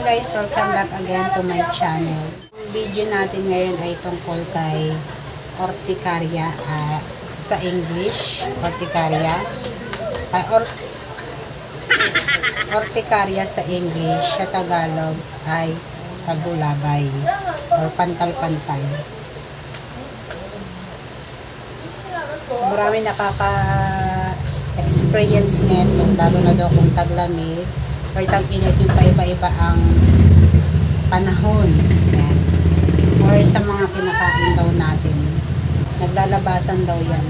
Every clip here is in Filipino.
Hello guys, welcome back again to my channel. Ang video natin ngayon ay tungkol kay Orticaria ah, sa English, Orticaria. Ay, or, Orticaria sa English, sa Tagalog ay tagulabay or pantal-pantal. Marami nakaka-experience nito, lalo na daw kung taglamig or tag-init yung paiba-iba ang panahon. Yan. Or sa mga kinakain daw natin. Naglalabasan daw yan.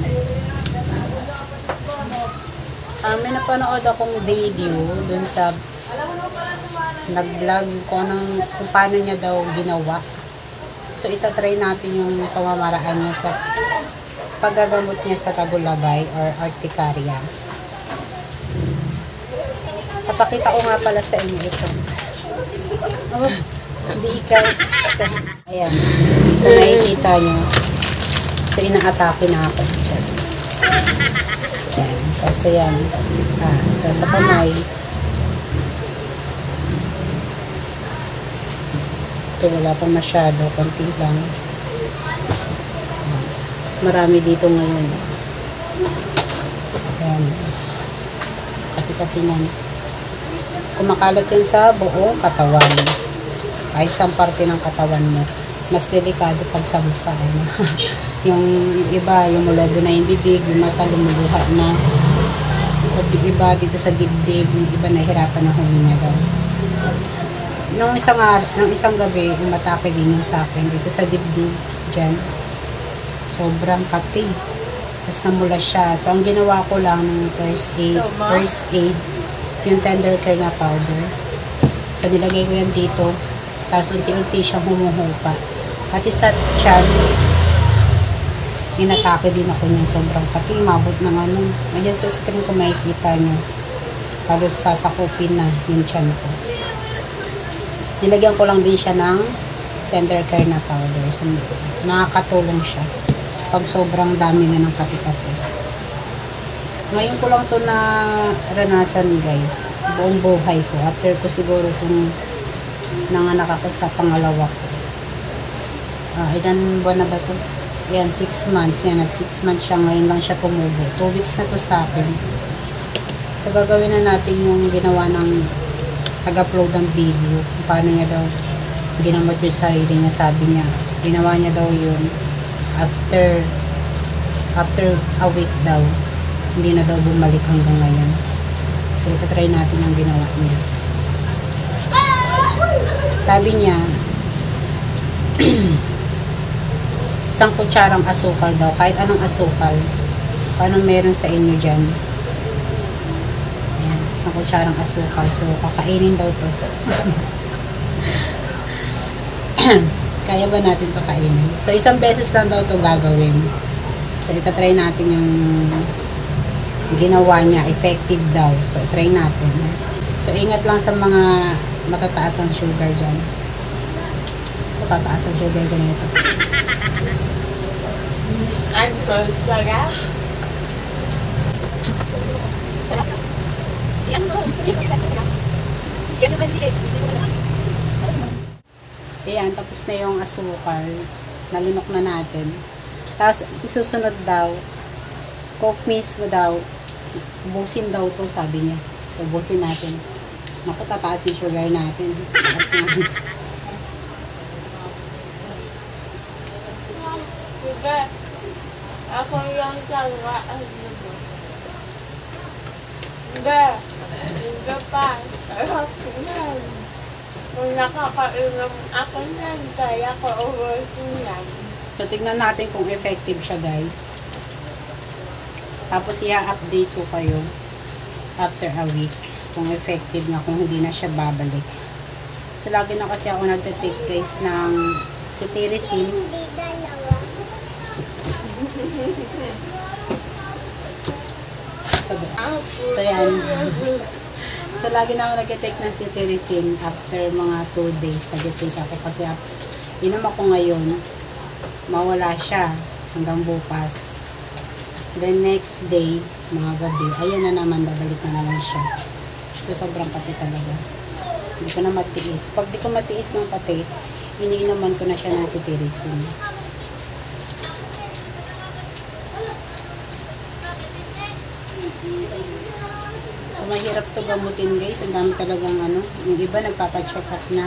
Ah, may napanood akong video dun sa nag-vlog kung, anong, kung paano niya daw ginawa. So, itatry natin yung pamamaraan niya sa paggagamot niya sa tagulabay or articaria. Papakita ko nga pala sa inyo ito. Oh, hindi ikaw. Ayan. Kung nakikita nyo. So, inaatake na ako. Diyan. Ayan. Kasi yan. Ah, ito sa kamay. Ito wala pa masyado. Konti lang. Mas marami dito ngayon. Ayan. Kati-katinan. Kumakalat yan sa buo katawan. Kahit isang parte ng katawan mo. Mas delikado pag sa mukha. Ano? yung iba, lumulobo na yung bibig, yung mata lumuluha na. Tapos yung iba dito sa dibdib, yung iba nahirapan na huminga daw. Nung isang, nung isang gabi, umatake din yun sa akin dito sa dibdib, dyan. Sobrang kati. Tapos namula siya. So, ang ginawa ko lang ng first aid, first aid, yung tender care na powder. So, nilagay ko yan dito. Tapos, unti-unti siyang humuhupa. Pati sa tiyan, inatake din ako niyan. Sobrang pati, mabot ng ano. Ayan sa screen ko makikita niyo. Halos sasakupin na yung tiyan ko. Nilagyan ko lang din siya ng tender care na powder. So, nakakatulong siya pag sobrang dami na ng kati-kati. Ngayon ko lang to na ranasan guys. Buong buhay ko. After ko siguro kung nanganak ako sa pangalawa ko. Ah, ilan buwan na ba to? Yan, 6 months. Yan, nag 6 months siya. Ngayon lang siya tumubo. 2 weeks na to sa akin. So, gagawin na natin yung ginawa ng nag-upload ng video. Paano niya daw ginamot yung sarili niya. Sabi niya, ginawa niya daw yun after after a week daw. Hindi na daw bumalik hanggang ngayon. So, itatry natin yung ginawa niya. Sabi niya, isang kutsarang asukal daw, kahit anong asukal. Paano meron sa inyo dyan? Ayan, isang kutsarang asukal. So, kakainin daw to. Kaya ba natin to kainin? So, isang beses lang daw to gagawin. So, itatry natin yung ginawa niya. Effective daw. So, try natin. So, ingat lang sa mga matataas ang sugar dyan. Matataas ang sugar ganito. Yan naman din. Ayan, tapos na yung asukal. Nalunok na natin. Tapos, isusunod daw, coke mismo daw, busin daw to sabi niya. So, busin natin. Naku, tataas yung sugar natin. Taas natin. Sige. Ako yung sawa ang lubo. Hindi. Hindi pa. Sarap yan. Kung nakakainom ako yan, kaya ko oversin yan. So, tignan natin kung effective siya, guys. Tapos, i-update ko kayo after a week kung effective na, kung hindi na siya babalik. So, lagi na kasi ako nagtitake, guys, ng cetirizine. So, yan. So, lagi na ako nag-take ng cetirizine after mga 2 days. Nag-take ako kasi ap- inom ako ngayon, mawala siya hanggang bukas. Then next day, mga gabi, ayan na naman, babalik na naman siya. So, sobrang kape talaga. Hindi ko na matiis. Pag di ko matiis yung pati, iniinuman ko na siya ng sitirisin. So, mahirap to gamutin guys. Ang dami talagang ano. Yung iba nagpapacheck up na.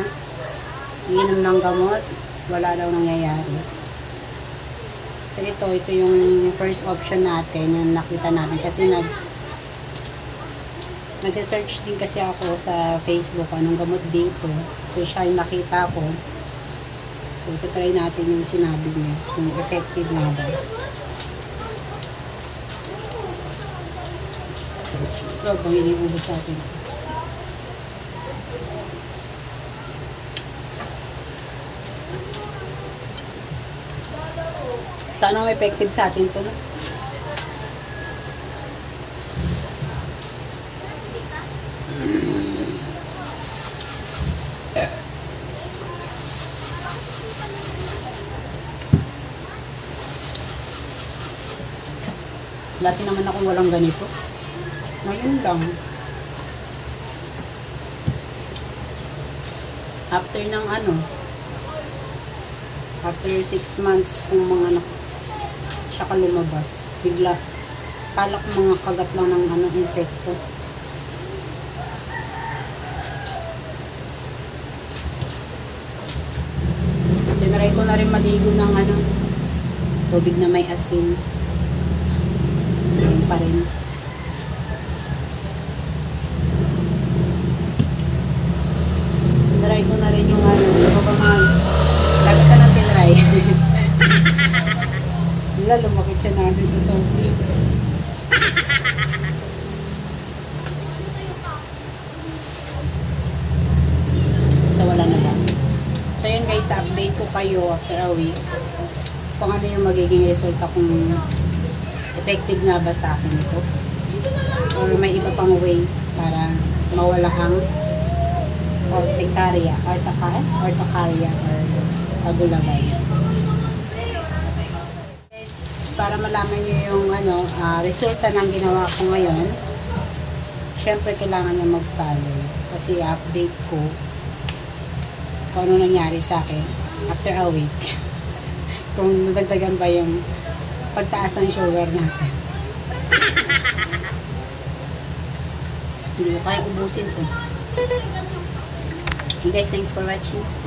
Iinom ng gamot. Wala daw nangyayari. So, ito. Ito yung first option natin. Yung nakita natin. Kasi nag nag-search din kasi ako sa Facebook anong gamot dito. So, siya yung nakita ko. So, ito try natin yung sinabi niya. Kung effective nga ba. Ito bang iniubos sa Sana ang effective sa atin to, no? Dati naman ako walang ganito. Ngayon lang. After ng ano, after 6 months kung mga anak, siya ka lumabas. Bigla, kala ko mga kagat lang ng ano, insekto. Tinry ko na rin maligo ng ano, tubig na may asin. Yun pa rin. Tinry ko na rin yung ano, ano ba ba mga, dami ka nang tinry. Wala, lumakit siya natin sa soft drinks. So, wala na lang. So, yun guys, update ko kayo after a week kung ano yung magiging resulta kung effective nga ba sa akin ito or may iba pang way para mawala ang urticaria, urticaria, urticaria or pagulagay. Para malaman nyo yung ano, ah, resulta ng ginawa ko ngayon, syempre kailangan nyo mag-follow kasi update ko kung ano nangyari sa akin after a week. kung nadagdagan ba yung pagtaas ng sugar natin. Hindi ko kaya ubusin to. Okay guys, thanks for watching.